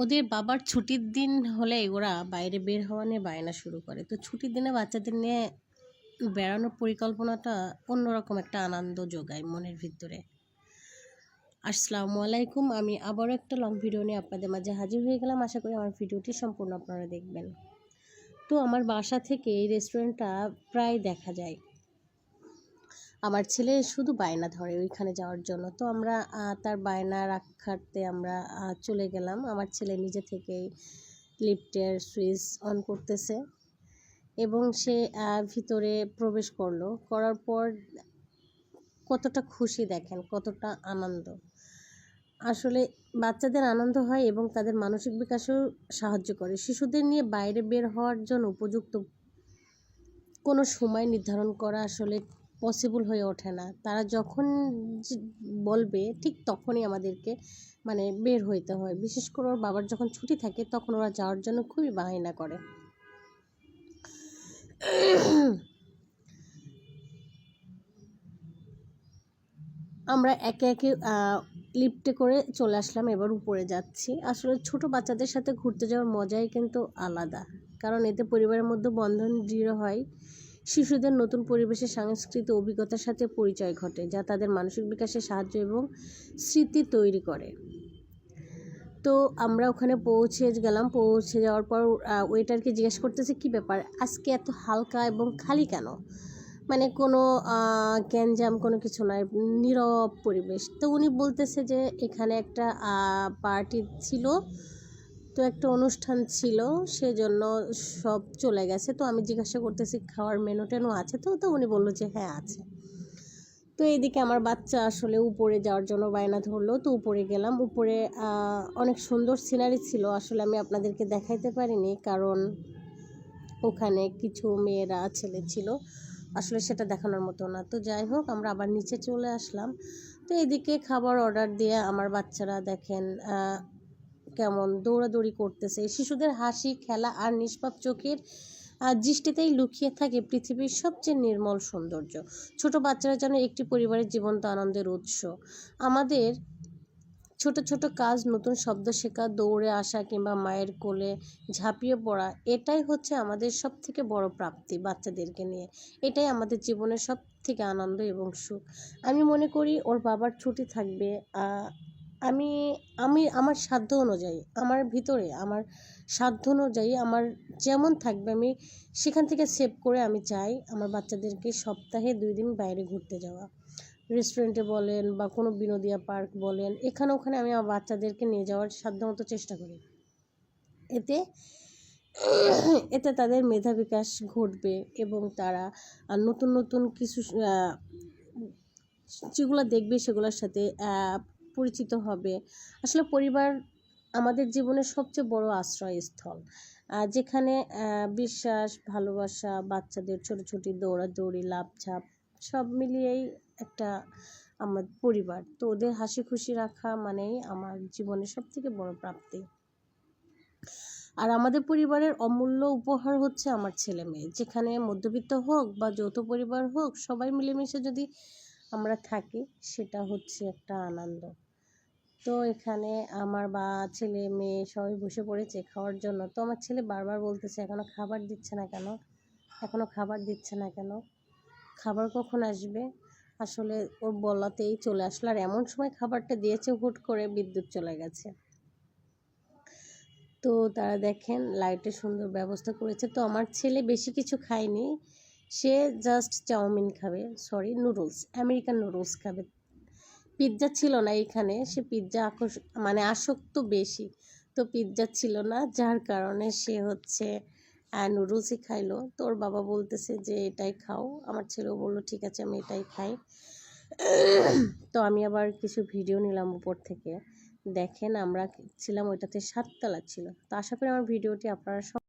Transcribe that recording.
ওদের বাবার ছুটির দিন হলে ওরা বাইরে বের হওয়া নিয়ে বায়না শুরু করে। তো ছুটির দিনে বাচ্চাদের নিয়ে বেড়ানোর পরিকল্পনাটা অন্যরকম একটা আনন্দ যোগায় মনের ভিতরে। আসসালামু আলাইকুম আমি আবারও একটা লং ভিডিও নিয়ে আপনাদের মাঝে হাজির হয়ে গেলাম। আশা করি আমার ভিডিওটি সম্পূর্ণ আপনারা দেখবেন। তো আমার বাসা থেকে এই রেস্টুরেন্টটা প্রায় দেখা যায়। আমার ছেলে শুধু বায়না ধরে ওইখানে যাওয়ার জন্য। তো আমরা তার বায়না রাখাতে আমরা চলে গেলাম। আমার ছেলে নিজে থেকেই লিফটের সুইচ অন করতেছে এবং সে ভিতরে প্রবেশ করল। করার পর কতটা খুশি দেখেন, কতটা আনন্দ। আসলে বাচ্চাদের আনন্দ হয় এবং তাদের মানসিক বিকাশেও সাহায্য করে। শিশুদের নিয়ে বাইরে বের হওয়ার জন্য উপযুক্ত কোনো সময় নির্ধারণ করা আসলে পসিবল হয়ে ওঠে না। তারা যখন বলবে, ঠিক তখনই আমাদেরকে মানে বের হইতে হয়। বিশেষ করে ওর বাবার যখন ছুটি থাকে, তখন ওরা যাওয়ার জন্য খুবই বাহানা করে। আমরা একে একে লিফটে করে চলে আসলাম, এবার উপরে যাচ্ছি। আসলে ছোট বাচ্চাদের সাথে ঘুরতে যাওয়ার মজাই কিন্তু আলাদা। কারণ এতে পরিবারের মধ্যে বন্ধন দৃঢ় হয়। শিশুদের নতুন পরিবেশে সাংস্কৃতিক অভিজ্ঞতার সাথে পরিচয় ঘটে, যা তাদের মানসিক বিকাশে সাহায্য এবং স্মৃতি তৈরি করে। তো আমরা ওখানে পৌঁছে গেলাম, পৌঁছে যাওয়ার পর ওয়েটারকে জিজ্ঞেস করতেছে, কি ব্যাপার? আজকে এত হালকা এবং খালি কেন? মানে কোনো গ্যাঞ্জাম, কোনো কিছু নয় নীরব পরিবেশ। তো উনি বলতেছে যে, এখানে একটা পার্টি ছিল তো একটা অনুষ্ঠান ছিল, সেজন্য সব চলে গেছে। তো আমি জিজ্ঞাসা করতেছি, খাওয়ার মেনু টেনু আছে তো? তো উনি বলল যে হ্যাঁ আছে। তো এইদিকে আমার বাচ্চা আসলে উপরে যাওয়ার জন্য বায়না ধরলো। তো উপরে গেলাম। উপরে অনেক সুন্দর সিনারি ছিল। আসলে আমি আপনাদেরকে দেখাইতে পারিনি কারণ ওখানে কিছু মেয়েরা, ছেলে ছিল। আসলে সেটা দেখানোর মতো না। তো যাই হোক, আমরা আবার নিচে চলে আসলাম। তো এদিকে খাবার অর্ডার দিয়ে আমার বাচ্চারা দেখেন কেমন দৌড়াদৌড়ি করতেছে। শিশুদের হাসি, খেলা আর নিষ্পাপ চোখের দৃষ্টিতেই লুকিয়ে থাকে পৃথিবীর সবচেয়ে নির্মল সৌন্দর্য। ছোট বাচ্চারা যেন একটি পরিবারের জীবন্ত আনন্দের উৎস। আমাদের ছোট ছোট কাজ, নতুন শব্দ শেখা, দৌড়ে আসা কিংবা মায়ের কোলে ঝাঁপিয়ে পড়া, এটাই হচ্ছে আমাদের সব থেকে বড় প্রাপ্তি বাচ্চাদেরকে নিয়ে। এটাই আমাদের জীবনের সব থেকে আনন্দ এবং সুখ। আমি মনে করি ওর বাবার ছুটি থাকবে আমি আমি আমার সাধ্য অনুযায়ী, আমার ভিতরে, আমার সাধ্য অনুযায়ী আমার যেমন থাকবে আমি সেখান থেকে সেভ করে আমি চাই আমার বাচ্চাদেরকে সপ্তাহে দুই দিন বাইরে ঘুরতে যাওয়া। রেস্টুরেন্টে বলেন বা কোনো বিনোদিয়া পার্ক বলেন, এখানে ওখানে আমি আমার বাচ্চাদেরকে নিয়ে যাওয়ার সাধ্যমতো চেষ্টা করি। এতে এতে তাদের মেধা বিকাশ ঘটবে এবং তারা নতুন নতুন কিছু যেগুলো দেখবে সেগুলোর সাথে পরিচিত হবে। আসলে পরিবার আমাদের জীবনের সবচেয়ে বড় আশ্রয়স্থল। যেখানে বিশ্বাস, ভালোবাসা, বাচ্চাদের ছোট ছোট দৌড়াদৌড়ি লাফঝাপ সব মিলিয়েই একটা আমার পরিবার। তো ওদের হাসি খুশি রাখা মানেই আমার জীবনের সব থেকে বড় প্রাপ্তি। আর আমাদের পরিবারের অমূল্য উপহার হচ্ছে আমার ছেলে মেয়ে। যেখানে মধ্যবিত্ত হোক বা যৌথ পরিবার হোক, সবাই মিলেমিশে যদি আমরা থাকি, সেটা হচ্ছে একটা আনন্দ। তো এখানে আমার বা, ছেলে, মেয়ে সবাই বসে পড়েছে খাওয়ার জন্য। তো আমার ছেলে বারবার বলতেছে, এখনও খাবার দিচ্ছে না কেন? এখনও খাবার দিচ্ছে না কেন? খাবার কখন আসবে? আসলে ওর বলাতেই চলে আসলো। আর এমন সময় খাবারটা দিয়েছে, হুট করে বিদ্যুৎ চলে গেছে। তো তারা দেখেন, লাইটের সুন্দর ব্যবস্থা করেছে। তো আমার ছেলে বেশি কিছু খায়নি। সে জাস্ট চাউমিন খাবে সরি নুডলস আমেরিকান নুডলস খাবে। পিৎজা ছিল না এখানে, সে পিৎজা আকর্ষ মানে আসক্ত বেশি। তো পিৎজা ছিল না, যার কারণে সে হচ্ছে নুডলসই খাইলো। তো ওর বাবা বলতেছে যে, এটাই খাও। আমার ছেলেও বলল, ঠিক আছে, আমি এটাই খাই। তো আমি আবার কিছু ভিডিও নিলাম উপর থেকে। দেখেন, আমরা ছিলাম ওইটাতে সাততলা ছিল। তো আশা করি আমার ভিডিওটি আপনারা